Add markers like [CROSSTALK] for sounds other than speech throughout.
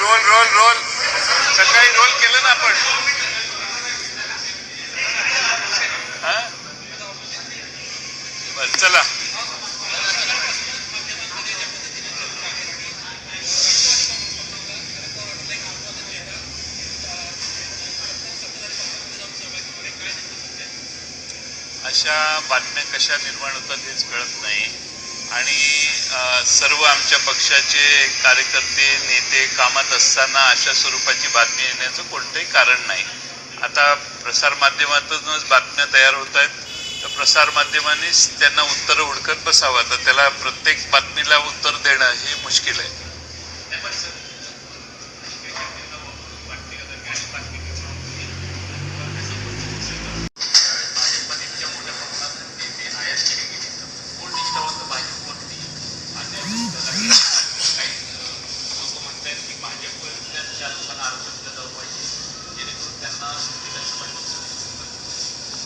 Role roll सकाळी roll केलं ना आपण. बर बरं चला. अशा बातम्या कशा निर्माण होतात हेच कळत नाही. आणि सर्व आमच्या पक्षाचे कार्यकर्ते नेते कामात असताना अशा स्वरूपाची बातमी येण्याचं कोणतंही कारण नाही. आता प्रसारमाध्यमातूनच बातम्या तयार होत आहेत. तर प्रसारमाध्यमांनीच त्यांना उत्तरं हुडकत बसावं. तर त्याला प्रत्येक बातमीला उत्तर देणं हे मुश्किल आहे.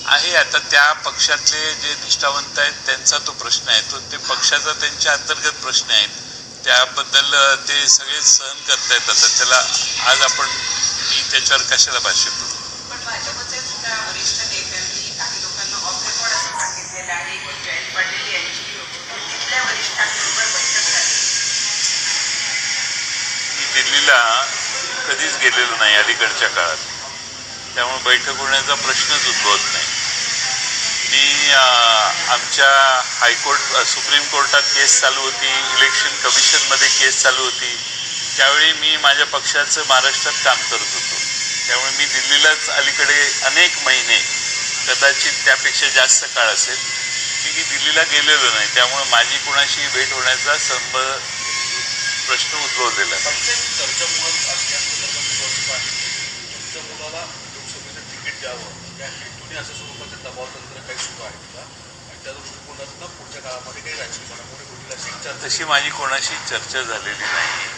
आहे. आता त्या पक्षातले जे निष्ठावंत आहेत त्यांचा तो प्रश्न आहे. तो ते पक्षाचा त्यांच्या अंतर्गत प्रश्न आहेत त्याबद्दल ते सगळे सहन करतायत आता. त्याला आज आपण मी त्याच्यावर कशाला भाष्य करू? आहे. मी दिल्लीला कधीच गेलेलो नाही अलीकडच्या काळात. त्यामुळे बैठक होण्याचा प्रश्नच उद्भवत नाही. मी आमच्या हायकोर्ट सुप्रीम कोर्टात केस चालू होती इलेक्शन कमिशनमध्ये केस चालू होती. त्यावेळी मी माझ्या पक्षाचं महाराष्ट्रात काम करत होतो. त्यामुळे मी दिल्लीलाच अलीकडे अनेक महिने कदाचित त्यापेक्षा जास्त काळ असेल मी दिल्लीला गेलेलो नाही. त्यामुळे माझी कुणाशी भेट होण्याचा संभ प्रश्न उद्भवलेला द्यावं या हेतूने असं स्वरूपाचं दबावतंत्र काही सुरू आहे का आणि त्या दृष्टिकोनातून पुढच्या काळामध्ये काही राजकीय घडामोडी होतील अशी चर्चा तशी माझी कोणाशी चर्चा झालेली नाही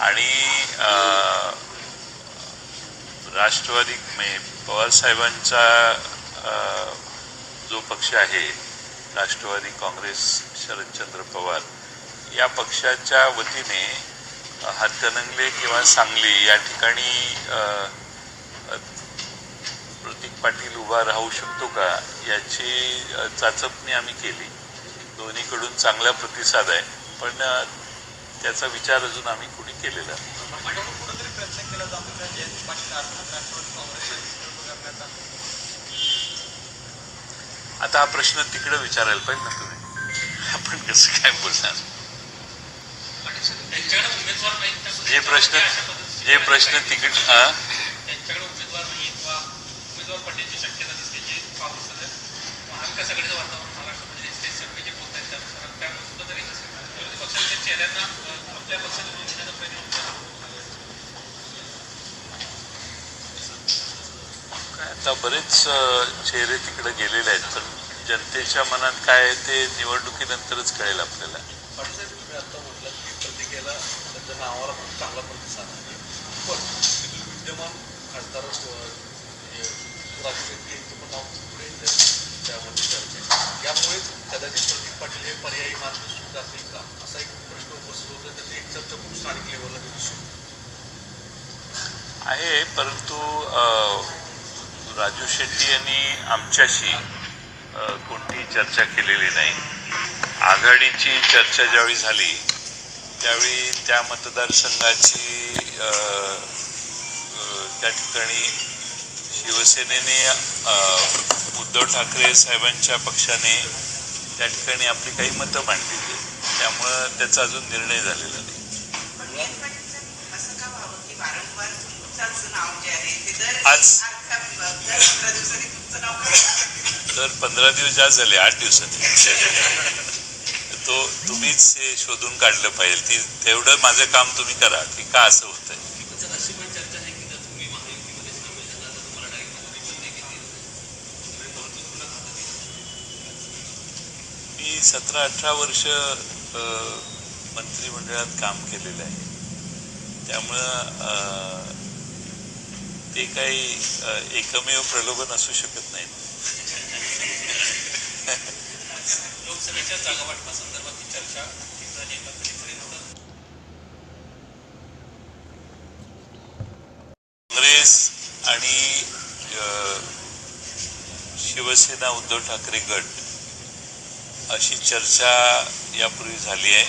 आणि राष्ट्रवादी म्हणजे पवार साहेबांचा जो पक्ष आहे राष्ट्रवादी काँग्रेस शरदचंद्र पवार या पक्षाच्या वतीने हातकणंगले किंवा सांगली या ठिकाणी पाटील उभा राहू शकतो का याची चाचपणी आम्ही केली. दोन्हीकडून चांगला प्रतिसाद आहे. पण त्याचा विचार अजून आम्ही कुणी केलेला आता हा प्रश्न तिकडे विचारायला पाहिजे ना तुम्ही. आपण कसं काय बोलणार? जे प्रश्न जे प्रश्न तिकीट हा? प्रयत्न होतो. आता बरेच चेहरे तिकडे गेलेले आहेत पण जनतेच्या मनात काय आहे ते निवडणुकीनंतरच कळेल आपल्याला. पाटील तुम्ही आता म्हटलं की त्यांच्या नावाला खूप चांगला प्रतिसाद आहे. पण विद्यमान खासदार पण नाव पुढे त्यामध्ये चर्चा कदाचित प्रतीक पाटील हे पर्यायी मार्ग सुद्धा असेल का? असा एक स्थानिक लेवलला दिसू आहे परंतु अ, राजू शेट्टी यांनी आमच्याशी कोणतीही चर्चा केलेली नाही. आघाडीची चर्चा ज्यावेळी झाली त्यावेळी त्या मतदारसंघाची त्या ठिकाणी शिवसेनेने उद्धव ठाकरे साहेबांच्या पक्षाने त्या ठिकाणी आपली काही मतं मांडलेली त्यामुळं त्याचा अजून निर्णय झालेला नाही पण जयंत पाटीलचं असं का व्हावं की वारंवार तुमचंच नाव जे आहे ते दर आज-? तर पंधरा दिवस जास्त झाले आठ दिवसांनी तो तुम्हीच हे शोधून काढलं पाहिजे ती तेवढं माझं काम तुम्ही करा की का असं चर्चा आहे. मी सतरा अठरा वर्ष मंत्रिमंडळात काम केलेलं आहे त्यामुळं ते काही एकमेव प्रलोभन असू शकत नाही लोकसभेच्या जागा चर्चा काँग्रेस आणि शिवसेना उद्धव ठाकरे गट अशी चर्चा यापूर्वी झाली आहे.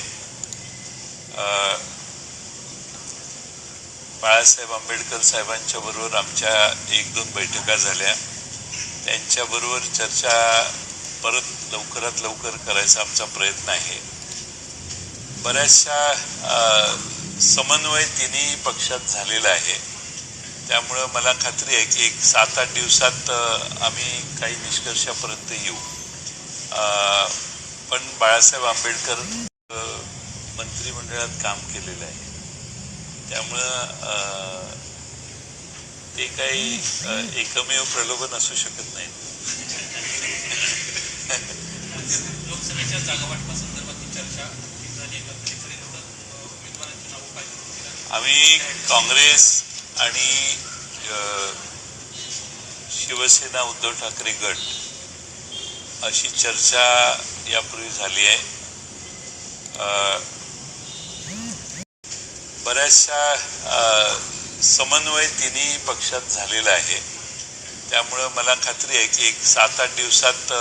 बाळासाहेब आंबेडकर साहेबांच्या बरोबर आमच्या एक दोन बैठका झाल्या. त्यांच्याबरोबर चर्चा परत लवकरात लवकर करायचा आमचा प्रयत्न आहे. बऱ्याचशा समन्वय तिन्ही पक्षात झालेला आहे. त्यामुळं मला खात्री आहे की एक सात आठ दिवसात आम्ही काही निष्कर्षापर्यंत येऊ. पण बाळासाहेब आंबेडकर मंत्रिमंडळात काम केलेलं आहे. त्यामुळं ते काही एकमेव प्रलोभन असू शकत नाही. लोकसभेच्या जागा वाटपासंदर्भातली चर्चा आम्ही काँग्रेस आणि शिवसेना उद्धव ठाकरे गट अशी चर्चा यापूर्वी झाली आहे. बऱ्याचशा समन्वय तिन्ही पक्षात झालेला आहे. त्यामुळं मला खात्री आहे की एक सात आठ दिवसात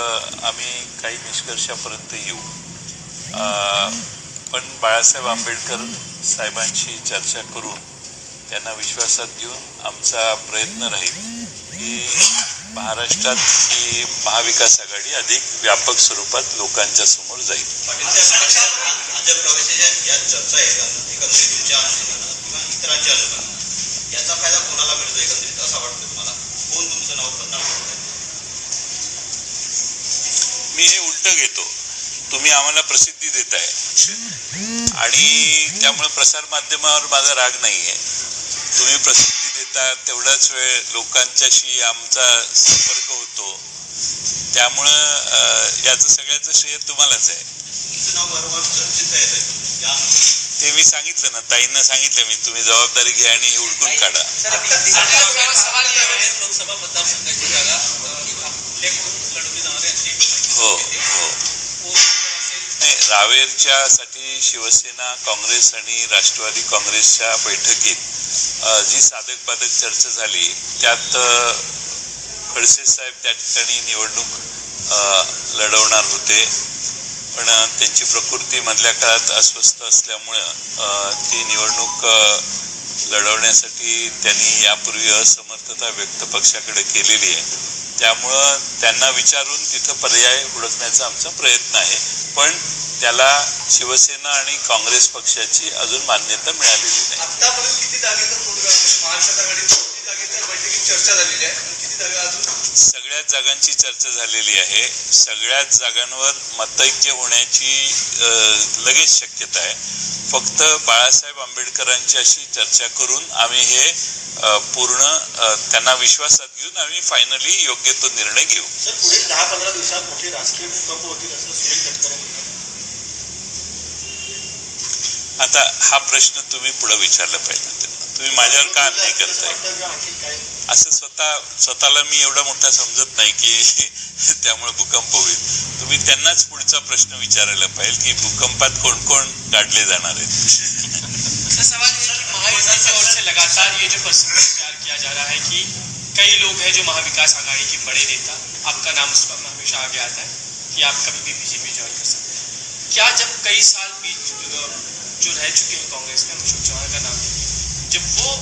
आम्ही काही निष्कर्षापर्यंत येऊ. पण बाळासाहेब आंबेडकर साहेबांशी चर्चा करून त्यांना विश्वासात घेऊन आमचा प्रयत्न राहील की महाराष्ट्रात ही महाविकास आघाडी अधिक व्यापक स्वरूपात लोकांच्या समोर जाईल. मी हे उलट घेतो. तुम्ही आम्हाला प्रसिद्धी देत आहे आणि त्यामुळे प्रसारमाध्यमावर माझा राग नाहीये. तुम्ही प्रसिद्ध देता तेवढाच वेळ लोकांच्याशी आमचा संपर्क होतो. त्यामुळं याचं सगळ्याचं श्रेय तुम्हालाच आहे. ते मी सांगितलं ना ताईंना सांगितलं मी तुम्ही जबाबदारी घ्या आणि उडकून काढा. हो. हो नाही रावेरच्या साठी शिवसेना काँग्रेस आणि राष्ट्रवादी काँग्रेसच्या बैठकीत जी साधक बाधक चर्चा झाली त्यात खडसे साहेब त्या ठिकाणी निवडणूक लढवणार होते. पण त्यांची प्रकृती मधल्या काळात अस्वस्थ असल्यामुळं ती निवडणूक लढवण्यासाठी त्यांनी यापूर्वी असमर्थता व्यक्त पक्षाकडे केलेली आहे. त्यामुळं त्यांना विचारून तिथं पर्याय हुडकण्याचा आमचा प्रयत्न आहे. पण त्याला शिवसेना आणि काँग्रेस पक्षाची अजून मान्यता मिळालेली नाही. आतापर्यंत किती जागेचा तोडगा म्हणजे महाराष्ट्रात आघाडीत किती जागेच्या बैठकीत चर्चा झालेली आहे? आणि किती जागा अजून? सगळ्याच जागांची चर्चा झालेली आहे. सगळ्याच जागांवर मतैक्य होण्याची लगेच शक्यता आहे. फक्त बाळासाहेब आंबेडकरांच्याशी चर्चा करून आम्ही हे पूर्ण त्यांना विश्वासात घेऊन आम्ही फायनली योग्य तो निर्णय घेऊ. सर पुढील दहा पंधरा दिवसात मोठे राजकीय भूकंप होतील असं आता हा प्रश्न तुम्ही पुढे विचारला पाहिजे. त्यांना तुम्ही माझ्यावर का अन्याय करताय? असं स्वतः स्वतःला मी एवढा मोठा समजत नाही की [LAUGHS] त्यामुळे भूकंप होईल. तुम्ही त्यांनाच पुढचा प्रश्न विचारायला पाहिजे की भूकंपात कोण कोण काढले जाणार आहेत लगातार ये जो प्रश्न किया जा रहा है कि कई लोग हैं जो महाविकास आघाड़ी के बड़े नेता आपका नाम उस पर हमेशा आगे आता है कि आप कभी भी बीजेपी ज्वाइन कर सकते हैं। क्या जब कई साल जो रह चुके हैं कांग्रेस में अशोक चौहान का नाम लेंगे जब वो